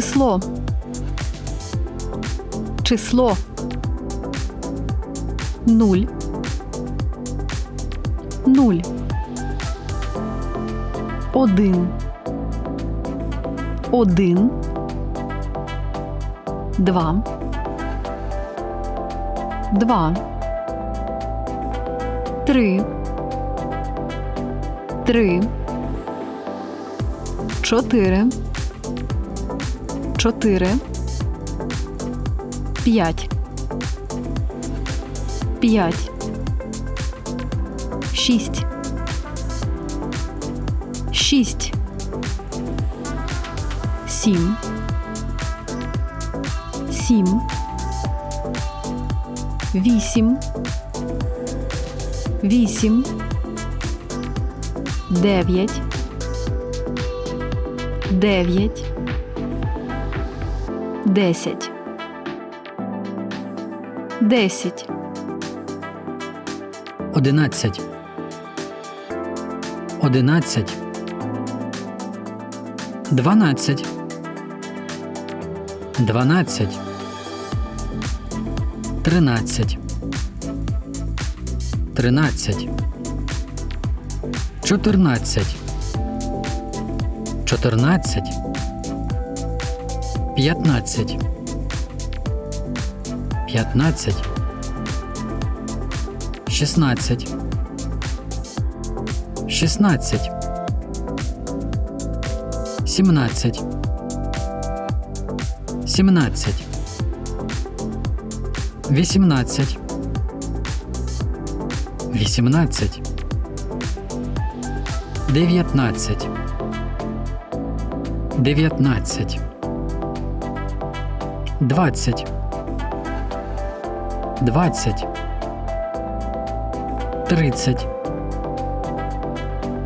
Число. Число. Нуль. Нуль. Один. Один. Два. Два. Три. Три. Чотири. Чотири. П'ять. П'ять. Шість. Шість. Сім. Сім. Вісім. Вісім. Дев'ять. Дев'ять. Десять. Десять. Одинадцять. Одинадцять. Дванадцять. Дванадцять. Тринадцять. Тринадцять. Чотирнадцять. Чотирнадцять. П'ятнадцять. П'ятнадцять. Шістнадцять. Шістнадцять. Сімнадцять. Сімнадцять. Вісімнадцять. Вісімнадцять. Дев'ятнадцять. Дев'ятнадцять. Двадцять. Двадцять. Тридцять.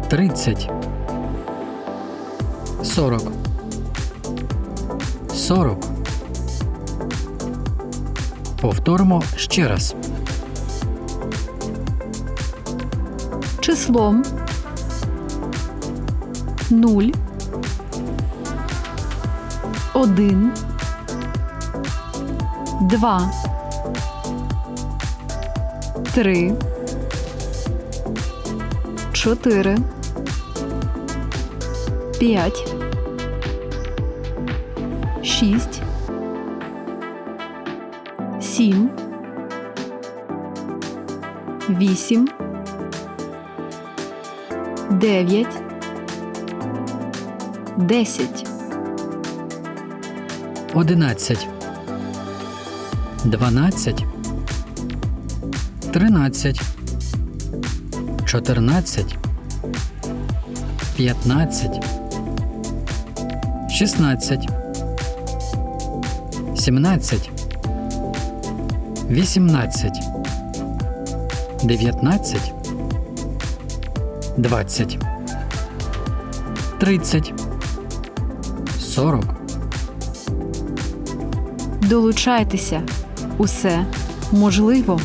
Тридцять. Сорок. Сорок. Повторимо ще раз. Число. Нуль. Один. Два. Три. Чотири. П'ять. Шість. Сім. Вісім. Дев'ять. Десять. Одинадцять. Дванадцять. Тринадцять. Чотирнадцять. П'ятнадцять. Шістнадцять. Сімнадцять. Вісімнадцять. Дев'ятнадцять. Двадцять. Тридцять. Сорок. Долучайтеся. Усе можливо.